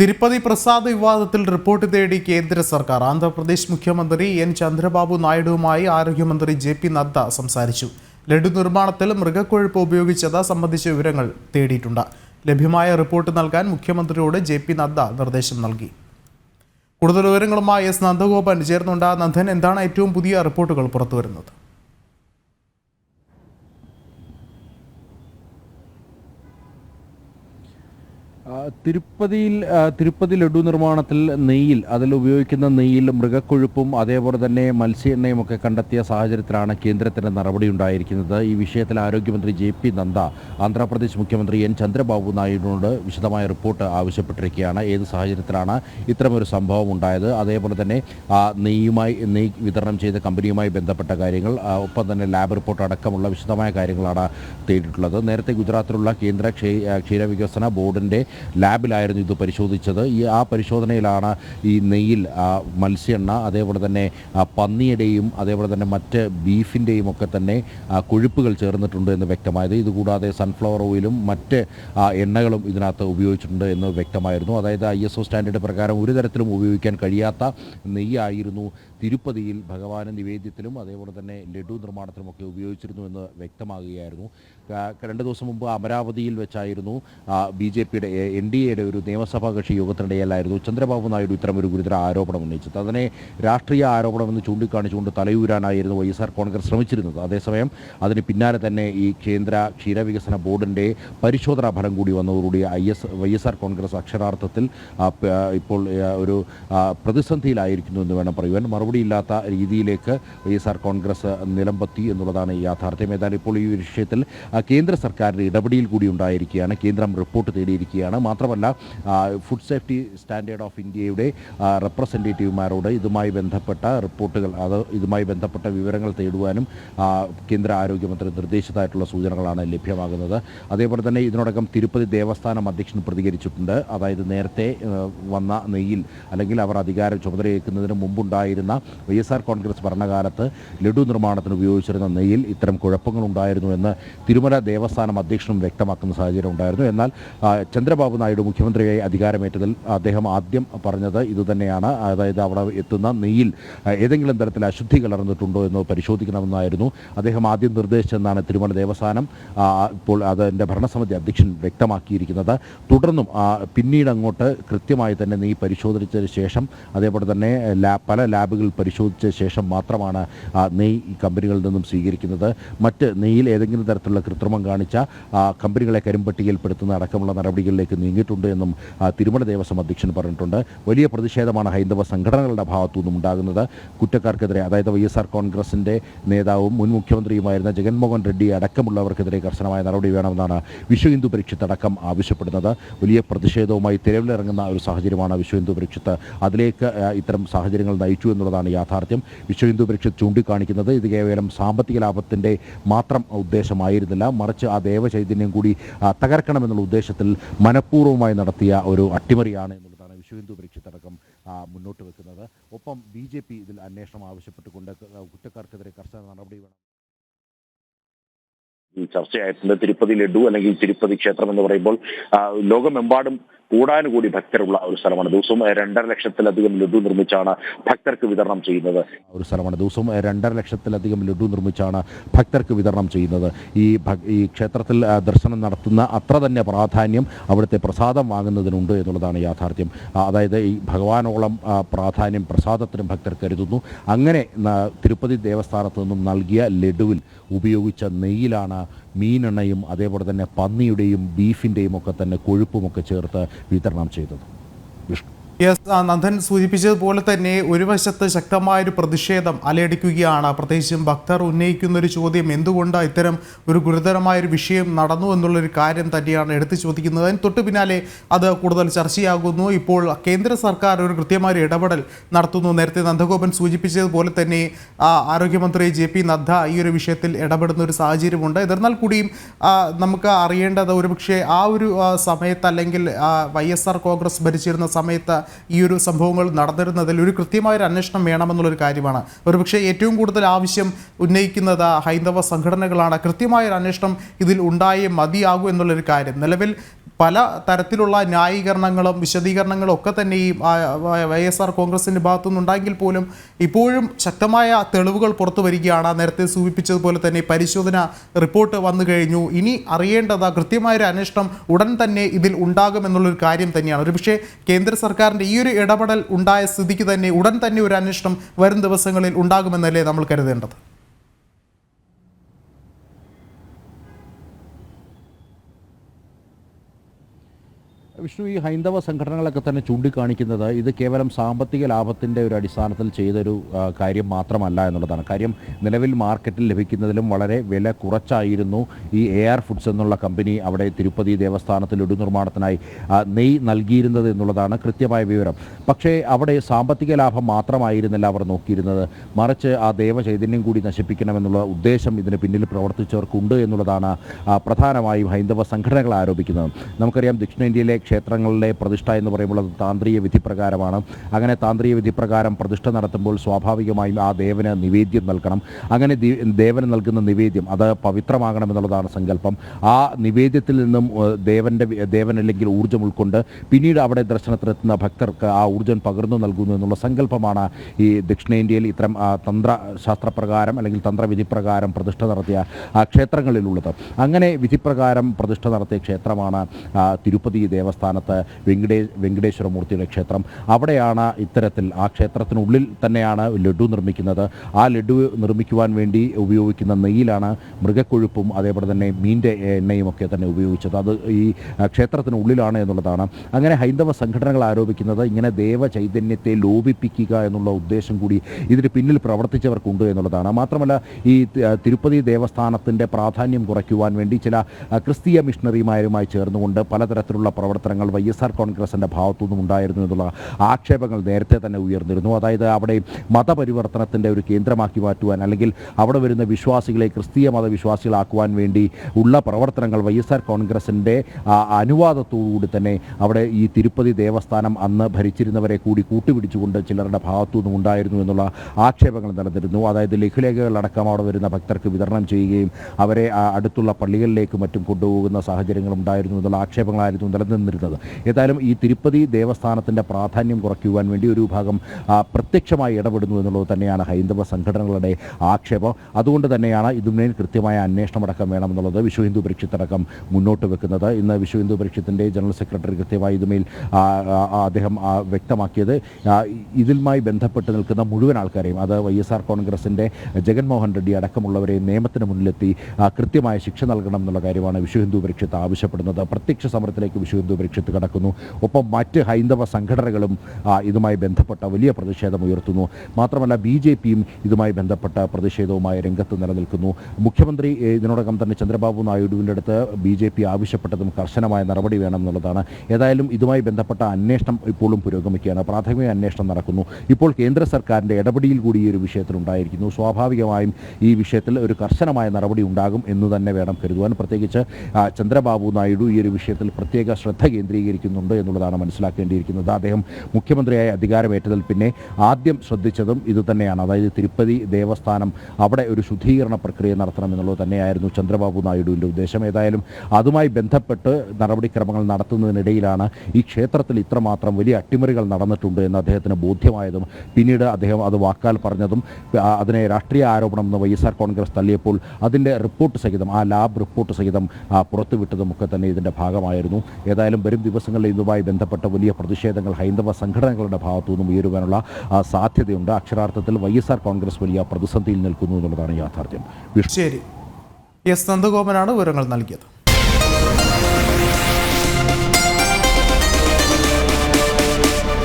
തിരുപ്പതി പ്രസാദ് വിവാദത്തിൽ റിപ്പോർട്ട് തേടി കേന്ദ്ര സർക്കാർ. ആന്ധ്രാപ്രദേശ് മുഖ്യമന്ത്രി എൻ ചന്ദ്രബാബു നായിഡുവുമായി ആരോഗ്യമന്ത്രി ജെ പി നദ്ദ സംസാരിച്ചു. ലഡു നിർമ്മാണത്തിൽ മൃഗക്കൊഴുപ്പ് ഉപയോഗിച്ചത് സംബന്ധിച്ച വിവരങ്ങൾ തേടിയിട്ടുണ്ട്. ലഭ്യമായ റിപ്പോർട്ട് നൽകാൻ മുഖ്യമന്ത്രിയോട് ജെ പി നദ്ദ നിർദ്ദേശം നൽകി. കൂടുതൽ വിവരങ്ങളുമായി എസ് നന്ദഗോപൻ. ചേർന്നുണ്ട്. നന്ദൻ എന്താണ് ഏറ്റവും പുതിയ റിപ്പോർട്ടുകൾ പുറത്തുവരുന്നത്? തിരുപ്പതിയിൽ തിരുപ്പതി ലഡു നിർമ്മാണത്തിൽ നെയ്യിൽ അതിൽ ഉപയോഗിക്കുന്ന നെയ്യിൽ മൃഗക്കൊഴുപ്പും അതേപോലെ തന്നെ മത്സ്യ ഒക്കെ കണ്ടെത്തിയ സാഹചര്യത്തിലാണ് കേന്ദ്രത്തിന്റെ നടപടി ഉണ്ടായിരിക്കുന്നത് ഈ വിഷയത്തിൽ ആരോഗ്യമന്ത്രി ജെ പി നദ്ദ ആന്ധ്രാപ്രദേശ് മുഖ്യമന്ത്രി എൻ ചന്ദ്രബാബു നായിഡുവിനോട് വിശദമായ റിപ്പോർട്ട് ആവശ്യപ്പെട്ടിരിക്കുകയാണ്. ഏത് സാഹചര്യത്തിലാണ് ഇത്തരമൊരു സംഭവം ഉണ്ടായത്? അതേപോലെ തന്നെ നെയ്യുമായി നെയ്യ് വിതരണം ചെയ്ത കമ്പനിയുമായി ബന്ധപ്പെട്ട കാര്യങ്ങൾ ഒപ്പം തന്നെ ലാബ് റിപ്പോർട്ട് അടക്കമുള്ള വിശദമായ കാര്യങ്ങളാണ് തേടിയിട്ടുള്ളത്. നേരത്തെ ഗുജറാത്തിലുള്ള കേന്ദ്ര ക്ഷീ- വികസന ക്ഷീരവികസന ബോർഡിന്റെ ലാബിലായിരുന്നു ഇത് പരിശോധിച്ചത്. ഈ ആ പരിശോധനയിലാണ് ഈ നെയ്യിൽ മത്സ്യെണ്ണ അതേപോലെ തന്നെ പന്നിയുടെയും അതേപോലെ തന്നെ മറ്റ് ബീഫിന്റെയും ഒക്കെ തന്നെ കൊഴുപ്പുകൾ ചേർന്നിട്ടുണ്ട് എന്ന് വ്യക്തമായത്. ഇതുകൂടാതെ സൺഫ്ലവർ ഓയിലും മറ്റ് എണ്ണകളും ഇതിനകത്ത് ഉപയോഗിച്ചിട്ടുണ്ട് എന്ന് വ്യക്തമായിരുന്നു. അതായത് ഐ എസ് ഒ സ്റ്റാൻഡേർഡ് പ്രകാരം ഒരു തരത്തിലും ഉപയോഗിക്കാൻ കഴിയാത്ത നെയ്യായിരുന്നു തിരുപ്പതിയിൽ ഭഗവാന് നിവേദ്യത്തിലും അതേപോലെ തന്നെ ലഡു നിർമ്മാണത്തിലുമൊക്കെ ഉപയോഗിച്ചിരുന്നു എന്ന് വ്യക്തമാകുകയായിരുന്നു. രണ്ട് ദിവസം മുമ്പ് അമരാവതിയിൽ വെച്ചായിരുന്നു ബി ജെ പിയുടെ എൻ ഡി എയുടെ ഒരു നിയമസഭാ കക്ഷി യോഗത്തിനിടയിലായിരുന്നു ചന്ദ്രബാബു നായിഡു ഇത്തരമൊരു ഗുരുതര ആരോപണം ഉന്നയിച്ചത്. അതിനെ രാഷ്ട്രീയ ആരോപണമെന്ന് ചൂണ്ടിക്കാണിച്ചുകൊണ്ട് തലയൂരാനായിരുന്നു വൈ എസ് ആർ കോൺഗ്രസ് ശ്രമിച്ചിരുന്നത്. അതേസമയം അതിന് പിന്നാലെ തന്നെ ഈ കേന്ദ്ര ക്ഷീരവികസന ബോർഡിന്റെ പരിശോധനാ ഫലം കൂടി വന്നതോടുകൂടി I S Y S R Congress അക്ഷരാർത്ഥത്തിൽ ഇപ്പോൾ ഒരു പ്രതിസന്ധിയിലായിരിക്കുന്നു എന്ന് വേണം പറയുവാൻ. മറുപടിയില്ലാത്ത രീതിയിലേക്ക് വൈ എസ് ആർ കോൺഗ്രസ് നിലമ്പത്തി എന്നുള്ളതാണ് യാഥാർത്ഥ്യം. ഏതായാലും ഇപ്പോൾ ഈ വിഷയത്തിൽ കേന്ദ്ര സർക്കാരിന്റെ ഇടപെടിയിൽ കൂടി ഉണ്ടായിരിക്കുകയാണ്. കേന്ദ്രം റിപ്പോർട്ട് തേടിയിരിക്കുകയാണ്. മാത്രമല്ല ഫുഡ് സേഫ്റ്റി സ്റ്റാൻഡേർഡ് ഓഫ് ഇന്ത്യയുടെ റെപ്രസെന്റേറ്റീവുമാരോട് ഇതുമായി ബന്ധപ്പെട്ട റിപ്പോർട്ടുകൾ അത് ഇതുമായി ബന്ധപ്പെട്ട വിവരങ്ങൾ തേടുവാനും കേന്ദ്ര ആരോഗ്യമന്ത്രി നിർദ്ദേശിച്ചതായിട്ടുള്ള സൂചനകളാണ് ലഭ്യമാകുന്നത്. അതേപോലെ തന്നെ ഇതിനോടകം തിരുപ്പതി ദേവസ്ഥാനം അധ്യക്ഷൻ പ്രതികരിച്ചിട്ടുണ്ട്. അതായത് നേരത്തെ വന്ന നെയ്യിൽ അല്ലെങ്കിൽ അവർ അധികാരം ചുമതലയേൽക്കുന്നതിന് മുമ്പുണ്ടായിരുന്ന വൈ എസ് ആർ കോൺഗ്രസ് ഭരണകാലത്ത് ലഡു നിർമ്മാണത്തിന് ഉപയോഗിച്ചിരുന്ന നെയ്യിൽ ഇത്തരം കുഴപ്പങ്ങൾ ഉണ്ടായിരുന്നു എന്ന് തിരുമല ദേവസ്ഥാനം അധ്യക്ഷനും വ്യക്തമാക്കുന്ന സാഹചര്യം ഉണ്ടായിരുന്നു. എന്നാൽ ചന്ദ്രബാബു നായിഡു മുഖ്യമന്ത്രിയായി അധികാരമേറ്റതിൽ അദ്ദേഹം ആദ്യം പറഞ്ഞത് ഇതുതന്നെയാണ്. അതായത് അവിടെ എത്തുന്ന നെയ്യിൽ ഏതെങ്കിലും തരത്തിൽ അശുദ്ധി കലർന്നിട്ടുണ്ടോ എന്ന് പരിശോധിക്കണമെന്നായിരുന്നു അദ്ദേഹം ആദ്യം നിർദ്ദേശിച്ചെന്നാണ് തിരുമല ദേവസ്ഥാനം ഇപ്പോൾ അതിന്റെ ഭരണസമിതി അധ്യക്ഷൻ വ്യക്തമാക്കിയിരിക്കുന്നത്. തുടർന്നും പിന്നീട് അങ്ങോട്ട് കൃത്യമായി തന്നെ നെയ്യ് പരിശോധിച്ചതിന് ശേഷം അതേപോലെ തന്നെ പല ലാബുകൾ പരിശോധിച്ച ശേഷം മാത്രമാണ് നെയ് കമ്പനികളിൽ നിന്നും സ്വീകരിക്കുന്നത്. മറ്റ് നെയ്യിൽ ഏതെങ്കിലും തരത്തിലുള്ള കൃത്രിമം കാണിച്ച കമ്പനികളെ കരിമ്പട്ടികയിൽപ്പെടുത്തുന്ന അടക്കമുള്ള നടപടികളിലേക്ക് നീങ്ങിയിട്ടുണ്ട് എന്നും തിരുമല ദേവസ്വം അധ്യക്ഷൻ പറഞ്ഞിട്ടുണ്ട്. വലിയ പ്രതിഷേധമാണ് ഹൈന്ദവ സംഘടനകളുടെ ഭാഗത്തു നിന്നും ഉണ്ടാകുന്നത്. കുറ്റക്കാർക്കെതിരെ അതായത് വൈ എസ് ആർ നേതാവും മുൻ മുഖ്യമന്ത്രിയുമായിരുന്ന ജഗൻമോഹൻ റെഡ്ഡി അടക്കമുള്ളവർക്കെതിരെ കർശനമായ നടപടി വേണമെന്നാണ് വിശ്വ ഹിന്ദു പരീക്ഷത്ത് അടക്കം ആവശ്യപ്പെടുന്നത്. വലിയ പ്രതിഷേധവുമായി തെരുവിലിറങ്ങുന്ന ഒരു സാഹചര്യമാണ് വിശ്വ ഹിന്ദു പരീക്ഷത്ത് അതിലേക്ക് ഇത്തരം സാഹചര്യങ്ങൾ നയിച്ചു എന്നുള്ളതാണ് യാഥാർത്ഥ്യം. വിശ്വ ഹിന്ദു പരിഷത്ത് ചൂണ്ടിക്കാണിക്കുന്നത് ഇത് കേവലം സാമ്പത്തിക ലാഭത്തിന്റെ മാത്രം ഉദ്ദേശമായിരുന്നില്ല. മറിച്ച് ആ ദേവചൈതന്യം കൂടി തകർക്കണമെന്നുള്ള ഉദ്ദേശത്തിൽ മനഃപൂർവമായി നടത്തിയ ഒരു അട്ടിമറിയാണ് എന്നുള്ളതാണ് വിശ്വ ഹിന്ദു പരിഷത്ത് അടക്കം മുന്നോട്ട് വെക്കുന്നത്. ഒപ്പം ബി ജെ പി ഇതിൽ അന്വേഷണം ആവശ്യപ്പെട്ടുകൊണ്ട് കുറ്റക്കാർക്കെതിരെ കർശന നടപടി വേണം. ചർച്ചയായിട്ടുണ്ട്. തിരുപ്പതി ലഡു അല്ലെങ്കിൽ തിരുപ്പതി ക്ഷേത്രം എന്ന് പറയുമ്പോൾ ലോകമെമ്പാടും കൂടാനുകൂടി ഭക്തരുള്ള ഒരു സ്ഥലമാണ്. ദിവസവും രണ്ടര ലക്ഷത്തിലധികം ലഡു നിർമ്മിച്ചാണ് ഭക്തർക്ക് വിതരണം ചെയ്യുന്നത്. ഒരു സ്ഥലമാണ്. ദിവസവും രണ്ടര ലക്ഷത്തിലധികം ലഡു നിർമ്മിച്ചാണ് ഭക്തർക്ക് വിതരണം ചെയ്യുന്നത്. ഈ ഈ ക്ഷേത്രത്തിൽ ദർശനം നടത്തുന്ന അത്ര തന്നെ പ്രാധാന്യം അവിടുത്തെ പ്രസാദം വാങ്ങുന്നതിനുണ്ട് എന്നുള്ളതാണ് യാഥാർത്ഥ്യം. അതായത് ഈ ഭഗവാനോളം പ്രാധാന്യം പ്രസാദത്തിനും ഭക്തർ കരുതുന്നു. അങ്ങനെ തിരുപ്പതി ദേവസ്ഥാനത്ത് നിന്നും നൽകിയ ലഡുവിൽ ഉപയോഗിച്ച നെയ്യിലാണ് മീനെണ്ണയും അതേപോലെ തന്നെ പന്നിയുടെയും ബീഫിന്റെയും ഒക്കെ തന്നെ കൊഴുപ്പുമൊക്കെ ചേർത്ത് വിതരണം ചെയ്തത്. വിഷ്ണു. യെസ് നന്ദൻ സൂചിപ്പിച്ചതുപോലെ തന്നെ ഒരു വശത്ത് ശക്തമായൊരു പ്രതിഷേധം അലയടിക്കുകയാണ്. പ്രത്യേകിച്ചും ഭക്തർ ഉന്നയിക്കുന്ന ഒരു ചോദ്യം എന്തുകൊണ്ട് ഇത്തരം ഒരു ഗുരുതരമായൊരു വിഷയം നടന്നു എന്നുള്ളൊരു കാര്യം തന്നെയാണ് എടുത്തു ചോദിക്കുന്നത്. അതിന് തൊട്ടു പിന്നാലെ അത് കൂടുതൽ ചർച്ചയാകുന്നു. ഇപ്പോൾ കേന്ദ്ര സർക്കാർ ഒരു കൃത്യമായ ഇടപെടൽ നടത്തുന്നു. നേരത്തെ നന്ദഗോപൻ സൂചിപ്പിച്ചതുപോലെ തന്നെ ആരോഗ്യമന്ത്രി ജെ പി നദ്ദ ഈ ഒരു വിഷയത്തിൽ ഇടപെടുന്ന ഒരു സാഹചര്യമുണ്ട്. എന്നിരുന്നാൽ കൂടിയും നമുക്ക് അറിയേണ്ടത് ഒരുപക്ഷെ ആ ഒരു സമയത്ത് അല്ലെങ്കിൽ വൈ എസ് ആർ കോൺഗ്രസ് ഭരിച്ചിരുന്ന സമയത്ത് ഈ ഒരു സംഭവങ്ങൾ നടന്നിരുന്നതിൽ ഒരു കൃത്യമായൊരു അന്വേഷണം വേണമെന്നുള്ളൊരു കാര്യമാണ്. ഒരുപക്ഷെ ഏറ്റവും കൂടുതൽ ആവശ്യം ഉന്നയിക്കുന്നത് ഹൈന്ദവ സംഘടനകളാണ്. കൃത്യമായൊരു അന്വേഷണം ഇതിൽ ഉണ്ടായേ മതിയാകൂ എന്നുള്ളൊരു കാര്യം. നിലവിൽ പല തരത്തിലുള്ള ന്യായീകരണങ്ങളും വിശദീകരണങ്ങളും ഒക്കെ തന്നെ ഈ വൈ എസ് ആർ കോൺഗ്രസിന്റെ ഭാഗത്തുനിന്നുണ്ടെങ്കിൽ പോലും ഇപ്പോഴും ശക്തമായ തെളിവുകൾ പുറത്തു വരികയാണ്. നേരത്തെ സൂചിപ്പിച്ചതുപോലെ തന്നെ പരിശോധന റിപ്പോർട്ട് വന്നു കഴിഞ്ഞു. ഇനി അറിയേണ്ടത് കൃത്യമായൊരു അന്വേഷണം ഉടൻ തന്നെ ഇതിൽ ഉണ്ടാകുമെന്നുള്ളൊരു കാര്യം തന്നെയാണ്. ഒരുപക്ഷെ കേന്ദ്ര സർക്കാരിന്റെ ഈ ഒരു ഇടപെടൽ ഉണ്ടായ സ്ഥിതിക്ക് തന്നെ ഉടൻ തന്നെ ഒരു അന്വേഷണം വരും ദിവസങ്ങളിൽ ഉണ്ടാകുമെന്നല്ലേ നമ്മൾ കരുതേണ്ടത്? വിഷ്ണു ഈ ഹൈന്ദവ സംഘടനകളൊക്കെ തന്നെ ചൂണ്ടിക്കാണിക്കുന്നത് ഇത് കേവലം സാമ്പത്തിക ലാഭത്തിന്റെ ഒരു അടിസ്ഥാനത്തിൽ ചെയ്തൊരു കാര്യം മാത്രമല്ല എന്നുള്ളതാണ്. കാര്യം നിലവിൽ മാർക്കറ്റിൽ ലഭിക്കുന്നതിലും വളരെ വില കുറച്ചായിരുന്നു ഈ എ ആർ ഫുഡ്സ് എന്നുള്ള കമ്പനി അവിടെ തിരുപ്പതി ദേവസ്ഥാനത്തിൽ ഒരു നിർമ്മാണത്തിനായി നെയ് നൽകിയിരുന്നത് എന്നുള്ളതാണ് കൃത്യമായ വിവരം. പക്ഷേ അവിടെ സാമ്പത്തിക ലാഭം മാത്രമായിരുന്നില്ല അവർ നോക്കിയിരുന്നത്. മറിച്ച് ആ ദേവചൈതന്യം കൂടി നശിപ്പിക്കണമെന്നുള്ള ഉദ്ദേശം ഇതിന് പിന്നിൽ പ്രവർത്തിച്ചവർക്കുണ്ട് എന്നുള്ളതാണ് പ്രധാനമായും ഹൈന്ദവ സംഘടനകൾ ആരോപിക്കുന്നത്. നമുക്കറിയാം ദക്ഷിണേന്ത്യയിലെ ക്ഷേത്രങ്ങളിലെ പ്രതിഷ്ഠ എന്ന് പറയുമ്പോൾ അത് താന്ത്രിക വിധി പ്രകാരമാണ് അങ്ങനെ താന്ത്രിക വിധി പ്രകാരം പ്രതിഷ്ഠ നടത്തുമ്പോൾ സ്വാഭാവികമായും ആ ദേവന് നിവേദ്യം നൽകണം. അങ്ങനെ ദേവന് നൽകുന്ന നിവേദ്യം അത് പവിത്രമാകണമെന്നുള്ളതാണ് സങ്കല്പം. ആ നിവേദ്യത്തിൽ നിന്നും ദേവന്റെ ദേവൻ അല്ലെങ്കിൽ ഊർജം ഉൾക്കൊണ്ട് പിന്നീട് അവിടെ ദർശനത്തിലെത്തുന്ന ഭക്തർക്ക് ആ ഊർജം പകർന്നു നൽകുന്നു എന്നുള്ള സങ്കല്പമാണ് ഈ ദക്ഷിണേന്ത്യയിൽ ഇത്തരം തന്ത്ര ശാസ്ത്രപ്രകാരം അല്ലെങ്കിൽ തന്ത്രവിധി പ്രകാരം പ്രതിഷ്ഠ നടത്തിയ ക്ഷേത്രങ്ങളിലുള്ളത്. അങ്ങനെ വിധിപ്രകാരം പ്രതിഷ്ഠ നടത്തിയ ക്ഷേത്രമാണ് തിരുപ്പതി തിരുപ്പതി ദേവസ്ഥാനത്ത് വെങ്കടേ വെങ്കടേശ്വരമൂർത്തിയുടെ ക്ഷേത്രം. അവിടെയാണ് ഇത്തരത്തിൽ ആ ക്ഷേത്രത്തിനുള്ളിൽ തന്നെയാണ് ലഡു നിർമ്മിക്കുന്നത്. ആ ലഡു നിർമ്മിക്കുവാൻ വേണ്ടി ഉപയോഗിക്കുന്ന നെയ്യിലാണ് മൃഗക്കൊഴുപ്പും അതേപോലെ തന്നെ മീന്റെ എണ്ണയും ഒക്കെ തന്നെ ഉപയോഗിച്ചത്. അത് ഈ ക്ഷേത്രത്തിനുള്ളിലാണ് എന്നുള്ളതാണ്. അങ്ങനെ ഹൈന്ദവ സംഘടനകൾ ആരോപിക്കുന്നത് ഇങ്ങനെ ദേവ ചൈതന്യത്തെ ലോപിപ്പിക്കുക എന്നുള്ള ഉദ്ദേശം കൂടി ഇതിന് പിന്നിൽ പ്രവർത്തിച്ചവർക്കുണ്ട് എന്നുള്ളതാണ്. മാത്രമല്ല ഈ തിരുപ്പതി ദേവസ്ഥാനത്തിന്റെ പ്രാധാന്യം കുറയ്ക്കുവാൻ വേണ്ടി ചില ക്രിസ്തീയ മിഷണറിമാരുമായി ചേർന്നുകൊണ്ട് പലതരത്തിലുള്ള പ്രവർത്തനങ്ങൾ വൈ എസ് ആർ കോൺഗ്രസിന്റെ ഭാഗത്തുനിന്നും ഉണ്ടായിരുന്നു എന്നുള്ള ആക്ഷേപങ്ങൾ നേരത്തെ തന്നെ ഉയർന്നിരുന്നു. അതായത് അവിടെ മതപരിവർത്തനത്തിന്റെ ഒരു കേന്ദ്രമാക്കി മാറ്റുവാൻ അല്ലെങ്കിൽ അവിടെ വരുന്ന വിശ്വാസികളെ ക്രിസ്തീയ മതവിശ്വാസികളാക്കുവാൻ വേണ്ടി ഉള്ള പ്രവർത്തനങ്ങൾ വൈ എസ് ആർ കോൺഗ്രസിന്റെ അനുവാദത്തോടുകൂടി തന്നെ അവിടെ ഈ തിരുപ്പതി ദേവസ്ഥാനം അന്ന് ഭരിച്ചിരുന്നവരെ കൂടി കൂട്ടുപിടിച്ചുകൊണ്ട് ചിലരുടെ ഭാഗത്തുനിന്നും ഉണ്ടായിരുന്നു എന്നുള്ള ആക്ഷേപങ്ങൾ നടന്നിരുന്നു അതായത് ലഘുലേഖകളടക്കം അവിടെ വരുന്ന ഭക്തർക്ക് വിതരണം ചെയ്യുകയും അവരെ അടുത്തുള്ള പള്ളികളിലേക്ക് മറ്റും കൊണ്ടുപോകുന്ന സാഹചര്യങ്ങൾ ഉണ്ടായിരുന്നു എന്നുള്ള ആക്ഷേപങ്ങളായിരുന്നു നിലനിന്നിരുന്നത്. ഏതായാലും ഈ തിരുപ്പതി ദേവസ്ഥാനത്തിന്റെ പ്രാധാന്യം കുറയ്ക്കുവാൻ വേണ്ടി ഒരു വിഭാഗം പ്രത്യക്ഷമായി ഇടപെടുന്നു എന്നുള്ളത് തന്നെയാണ് ഹൈന്ദവ സംഘടനകളുടെ ആക്ഷേപം. അതുകൊണ്ട് തന്നെയാണ് ഇതിന്മേൽ കൃത്യമായ അന്വേഷണം അടക്കം വേണമെന്നുള്ളത് വിശ്വ ഹിന്ദു പരിഷത്തടക്കം മുന്നോട്ട് വെക്കുന്നത്. ഇന്ന് വിശ്വ ഹിന്ദു പരിഷത്തിന്റെ ജനറൽ സെക്രട്ടറി കൃത്യമായി ഇതുമേൽ അദ്ദേഹം വ്യക്തമാക്കിയത്. ഇതുമായി ബന്ധപ്പെട്ട് നിൽക്കുന്ന മുഴുവൻ ആൾക്കാരെയും അത് വൈ എസ് ആർ കോൺഗ്രസിന്റെ ജഗൻമോഹൻ റെഡ്ഡി അടക്കമുള്ളവരെ നിയമത്തിന് മുന്നിലെത്തി കൃത്യമായ ശിക്ഷ നൽകണം എന്നുള്ള കാര്യമാണ് വിശ്വ ഹിന്ദു പരിഷത്ത് ആവശ്യപ്പെടുന്നത്. പ്രത്യക്ഷ സമരത്തിലേക്ക് വിശ്വ ഹിന്ദു പരിഷത്ത് കടക്കുന്നു. ഒപ്പം മറ്റ് ഹൈന്ദവ സംഘടനകളും ഇതുമായി ബന്ധപ്പെട്ട വലിയ പ്രതിഷേധം ഉയർത്തുന്നു. മാത്രമല്ല ബി ജെ പിയും ഇതുമായി ബന്ധപ്പെട്ട പ്രതിഷേധവുമായി രംഗത്ത് നിലനിൽക്കുന്നു. മുഖ്യമന്ത്രി ഇതിനോടകം തന്നെ ചന്ദ്രബാബു നായിഡുവിന്റെ അടുത്ത് ബി ജെ പി ആവശ്യപ്പെട്ടതും കർശനമായ നടപടി വേണമെന്നുള്ളതാണ് ഏതായാലും ഇതുമായി ബന്ധപ്പെട്ട അന്വേഷണം ഇപ്പോഴും പുരോഗമിക്കുകയാണ്. പ്രാഥമിക അന്വേഷണം നടക്കുന്നു. ഇപ്പോൾ കേന്ദ്ര സർക്കാരിന്റെ ഇടപെടിയിൽ കൂടി ഈ ഒരു വിഷയത്തിലുണ്ടായിരിക്കുന്നു സ്വാഭാവികമായും ഈ വിഷയത്തിൽ ഒരു കർശനമായ നടപടി ഉണ്ടാകും എന്ന് തന്നെ വേണം കരുതുവാൻ. പ്രത്യേകിച്ച് ചന്ദ്രബാബു നായിഡു ഈ ഒരു വിഷയത്തിൽ പ്രത്യേക ശ്രദ്ധ കേന്ദ്രീകരിക്കുന്നുണ്ട് എന്നുള്ളതാണ് മനസ്സിലാക്കേണ്ടിയിരിക്കുന്നത്. അദ്ദേഹം മുഖ്യമന്ത്രിയായി അധികാരമേറ്റതിൽ പിന്നെ ആദ്യം ശ്രദ്ധിച്ചതും ഇതുതന്നെയാണ് അതായത് തിരുപ്പതി ദേവസ്ഥാനം അവിടെ ഒരു ശുദ്ധീകരണ പ്രക്രിയ നടത്തണം എന്നുള്ളത് തന്നെയായിരുന്നു ചന്ദ്രബാബു നായിഡുവിന്റെ ഉദ്ദേശം. ഏതായാലും അതുമായി ബന്ധപ്പെട്ട് നടപടിക്രമങ്ങൾ നടത്തുന്നതിനിടയിലാണ് ഈ ക്ഷേത്രത്തിൽ ഇത്രമാത്രം വലിയ അട്ടിമറികൾ നടന്നിട്ടുണ്ട് എന്ന് അദ്ദേഹത്തിന് ബോധ്യമായതും പിന്നീട് അദ്ദേഹം അത് വാക്കാൽ പറഞ്ഞതും അതിനെ രാഷ്ട്രീയ ആരോപണം എന്ന് വൈ എസ് ആർ കോൺഗ്രസ് തള്ളിയപ്പോൾ അതിന്റെ റിപ്പോർട്ട് സഹിതം ആ ലാബ് റിപ്പോർട്ട് സഹിതം പുറത്തുവിട്ടതും ഒക്കെ തന്നെ ഇതിന്റെ ഭാഗമായിരുന്നു. ഏതായാലും വരും ദിവസങ്ങളിൽ ഇതുമായി ബന്ധപ്പെട്ട വലിയ പ്രതിഷേധങ്ങൾ ഹൈന്ദവ സംഘടനകളുടെ ഭാഗത്തു നിന്നും ഉയരുവാനുള്ള സാധ്യതയുണ്ട്. അക്ഷരാർത്ഥത്തിൽ വൈ എസ് ആർ കോൺഗ്രസ് വലിയ പ്രതിസന്ധിയിൽ നിൽക്കുന്നു എന്നുള്ളതാണ് യാഥാർത്ഥ്യം. ശരി. എസ്. നന്ദഗോപനാണ് വിവരങ്ങൾ നൽകിയത്.